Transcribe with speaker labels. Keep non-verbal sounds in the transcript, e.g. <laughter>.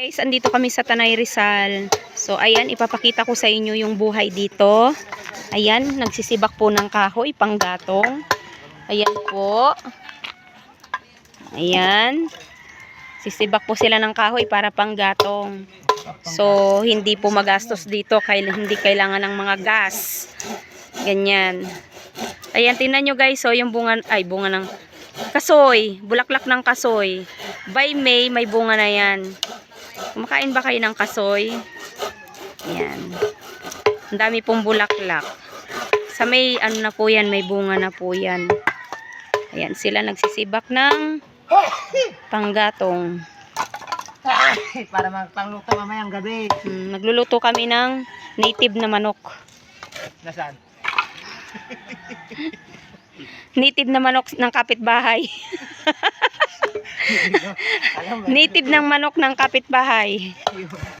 Speaker 1: Guys, andito kami sa Tanay Rizal. So, ayan, ipapakita ko sa inyo yung buhay dito. Ayan, nagsisibak po ng kahoy, panggatong. Ayan po. Ayan. Sisibak po sila ng kahoy para panggatong. So, hindi po magastos dito. Kail hindi kailangan ng mga gas. Ganyan. Ayan, tingnan nyo guys. So, yung bunga, ay, bunga ng kasoy. Bulaklak ng kasoy. By May, may bunga na yan. Kumakain ba kayo ng kasoy? Ayan. Ang dami pong bulaklak. Sa may, ano na po yan, may bunga na po yan. Ayan, sila nagsisibak ng panggatong.
Speaker 2: para magpangluto mamayang gabi.
Speaker 1: Hmm, nagluluto kami ng native na manok.
Speaker 2: Nasaan?
Speaker 1: Native na manok ng kapitbahay. <laughs> <laughs> Native ng manok ng kapitbahay.